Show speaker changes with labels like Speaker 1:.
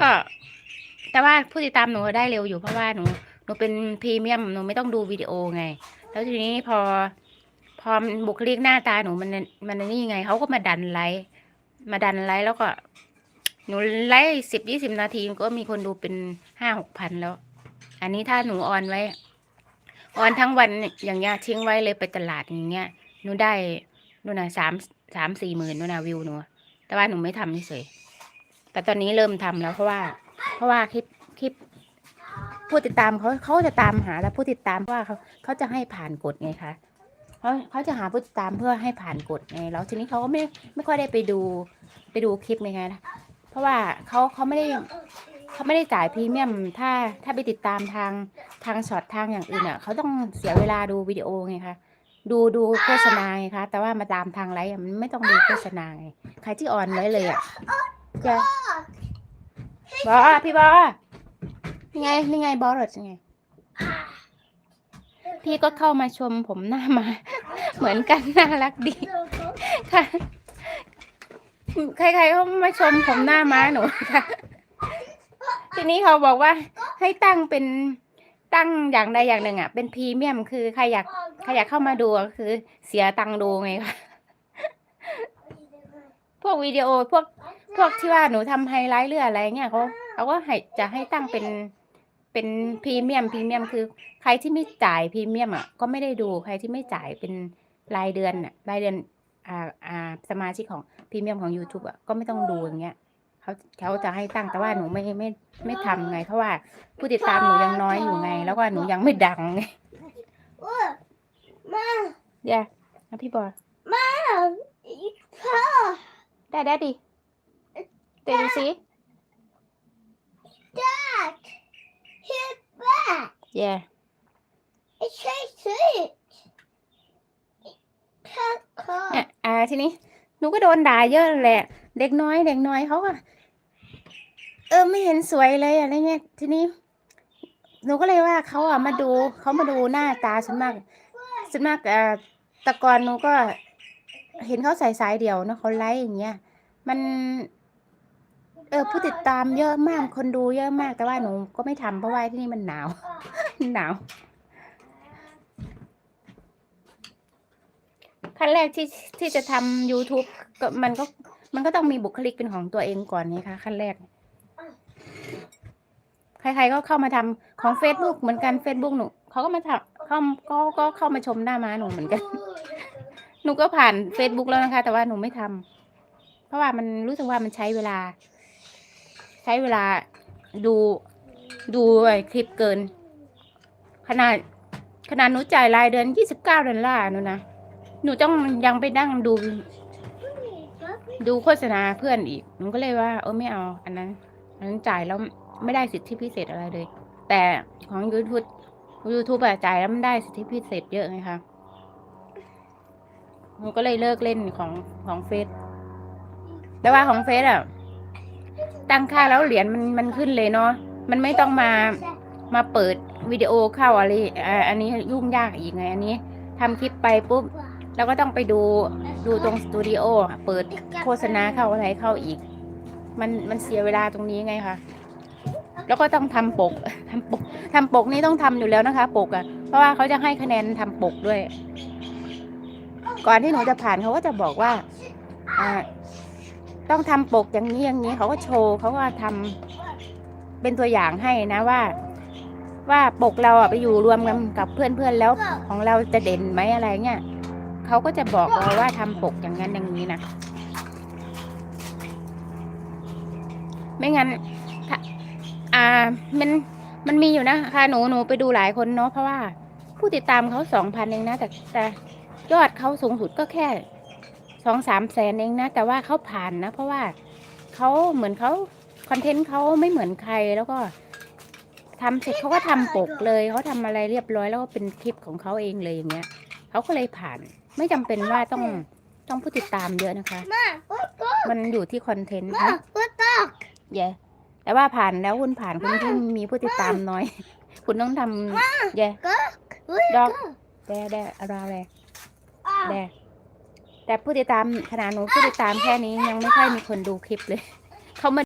Speaker 1: ก็ แต่ว่าผู้ติดตามหนูได้เร็วอยู่เพราะว่าหนูหนูเป็นพรีเมียมหนูไม่ต้องดูวิดีโอไง แล้วทีนี้พอ พอบุคลิกหน้าตาหนูมันมันนี่ไงเขาก็มาดันไลค์มาดันไลค์แล้วก็ หนูไลค์สิบยี่สิบนาทีก็มีคนดูเป็นห้าหกพันแล้ว อันนี้ถ้าหนูออนไว้ ออนทั้งวันอย่างเงี้ยทิ้งไว้เลยไปตลาดอย่างเงี้ยหนูได้นู่นนะสามสามสี่หมื่นนู่นนะวิวหนูแต่ว่าหนูไม่ทำเฉย แต่ตอนนี้เริ่มทำแล้วเพราะว่า เพราะว่าคลิปคลิปผู้ติดตามเขาเขาจะตามหาแล้วผู้ติดตามเพราะว่าเขาเขาจะให้ผ่านกฎไงคะเขาเขาจะหาผู้ติดตามเพื่อให้ผ่านกฎไงแล้วทีนี้เขาก็ไม่ไม่ค่อยได้ไปดูไปดูคลิปไงคะเพราะว่าเขาเขาไม่ได้เขาไม่ได้จ่ายพรีเมียมถ้าถ้าไปติดตามทางทางช็อตทางอย่างอื่นอะเขาต้องเสียเวลาดูวิดีโอไงคะดูดูโฆษณาไงคะแต่ว่ามาตามทางไลฟ์มันไม่ต้องดูโฆษณาไงใครที่ออนไว้เลยอะ จะบอพี่บอนี่ไงนี่ไงบอสเหรอไง พี่ก็เข้ามาชมผมหน้ามา เหมือนกันน่ารักดีค่ะใครๆเขามาชมผมหน้าม้าหนูค่ะ ทีนี้เขาบอกว่า ให้ตั้งเป็นตั้งอย่างใดอย่างหนึ่งอะ เป็นพรีเมียมคือใครอยากใครอยากเข้ามาดูก็คือเสียตังค์ดูไงคะ พวกวิดีโอพวกพวกที่ว่าหนูทำไฮไลท์หรืออะไรเงี้ยเขาเขาก็ให้จะให้ตั้งเป็นเป็นพรีเมียมพรีเมียมคือ ใครที่ไม่จ่ายพรีเมียมอะก็ไม่ได้ดูใครที่ไม่จ่ายเป็นรายเดือนอะรายเดือนอ่าอ่าสมาชิกของพรีเมียมของ YouTube อะก็ไม่ต้องดูอย่างเงี้ยเขาเขาจะให้ตั้งแต่ว่าหนูไม่ไม่ไม่ทำไง เพราะว่าผู้ติดตามหนูยังน้อยอยู่ไง แล้วก็หนูยังไม่ดังไง
Speaker 2: มา
Speaker 1: เดี๋ยวนะพี่บอย
Speaker 2: พ่อ
Speaker 1: ได้ได้ดิเดี๋ยวดูสิ
Speaker 2: Dad hit back
Speaker 1: เย่
Speaker 2: it says it ข้าคอ
Speaker 1: เนี่ยอ่าทีนี้หนูก็โดนด่าเยอะแหละ เด็กน้อยเด็กน้อยเขาก็เออไม่เห็นสวยเลยอะไรเงี้ยทีนี้ หนูก็เลยว่าเขาอะมาดูเขามาดูหน้าตาฉันมากฉันมากเอ่อแตะกอนหนูก็ เห็นเขาใส่สายเดี่ยวนะเขาไลฟ์อย่างเงี้ย มัน เออผู้ติดตามเยอะมากคนดูเยอะมากแต่ว่าหนูก็ไม่ทำเพราะว่าที่นี่มันหนาว หนาวขั้นแรกที่ที่จะทำ YouTube ก็มันก็มันก็ต้องมีบุคลิกเป็นของตัวเองก่อนไงคะขั้นแรก ใครๆก็เข้ามาทำของ Facebook เหมือนกัน Facebook หนูเขาก็มาทำเข้าก็ก็เข้ามาชมหน้ามาหนูเหมือนกัน หนูก็ผ่าน Facebook แล้วนะคะ แต่ว่าหนูไม่ทำเพราะว่ามันรู้สึกว่ามันใช้เวลา ใช้เวลาดูดูไอ้คลิปเกิน ขนาดขนาดหนูจ่ายรายเดือนยี่สิบเก้าดอลลาร์หนูนะหนูต้องยังไปนั่งดูดูโฆษณาเพื่อนอีกหนูก็เลยว่า เออไม่เอา อันนั้น อันนั้นจ่ายแล้วไม่ได้สิทธิพิเศษอะไรเลย แต่ของ YouTube YouTube อะจ่ายแล้วมันได้สิทธิพิเศษเยอะไงคะ นูก็เลยเลิกเล่นของของเฟซแต่ว่าของเฟซอะ ตั้งค่าแล้วเหรียญมันมันขึ้นเลยเนาะมันไม่ต้องมามาเปิดวิดีโอเข้าอะไรอ่าอันนี้ยุ่งยากอีกไง อันนี้ทำคลิปไปปุ๊บแล้วก็ต้องไปดูดูตรงสตูดิโอเปิดโฆษณาเข้าอะไรเข้าอีก มันมันเสียเวลาตรงนี้ไงคะแล้วก็ต้องทำปกทำปกทำปกนี่ต้องทำอยู่แล้วนะคะ ปกอะ่ะ เพราะว่าเขาจะให้คะแนนทำปกด้วย ก่อนที่หนูจะผ่านเขาก็จะบอกว่าต้องทำปกอย่างนี้อย่างนี้เขาก็โชว์เขาก็ทำเป็นตัวอย่างให้นะว่า ว่าปกเราอะไปอยู่รวมกันกับเพื่อนๆแล้วของเราจะเด่นไหมอะไรเงี้ยเขาก็จะบอกเราว่าทำปกอย่างนั้นอย่างนี้นะไม่งั้นอ่ามันมันมีอยู่นะค่ะหนูหนูไปดูหลายคนเนาะเพราะว่าผู้ติดตามเขาสองพันเองนะแต่แต่ ยอดเขาสูงสุดก็แค่สองสามแสนเองนะ แต่ว่าเขาผ่านนะ เพราะว่าเขาเหมือนเขาคอนเทนต์เขาไม่เหมือนใครแล้วก็ทำเสร็จเขาก็ทำปกเลยเขาทำอะไรเรียบร้อยแล้วก็เป็นคลิปของเขาเองเลยอย่างเงี้ยเขาก็เลยผ่านไม่จำเป็นว่าต้องต้องผู้ติดตามเยอะนะคะ
Speaker 2: มาปุ๊บปุ๊บ
Speaker 1: มันอยู่ที่คอนเทนต์
Speaker 2: มา
Speaker 1: นะ
Speaker 2: ปุ๊บปุ๊บ
Speaker 1: เย่แต่ว่าผ่านแล้วคุณผ่านคุณที่มีผู้ติดตามน้อย คุณต้องทำเย่
Speaker 2: ก็อุ้ย
Speaker 1: ดอก
Speaker 2: ก็
Speaker 1: แด่แด่อะไร แด่
Speaker 2: อ้าว
Speaker 1: แด่แต่ผู้ติดตามขนาดหนูผู้ติดตามแค่นี้ยังไม่ค่อยมีคนดูคลิปเลย เขามา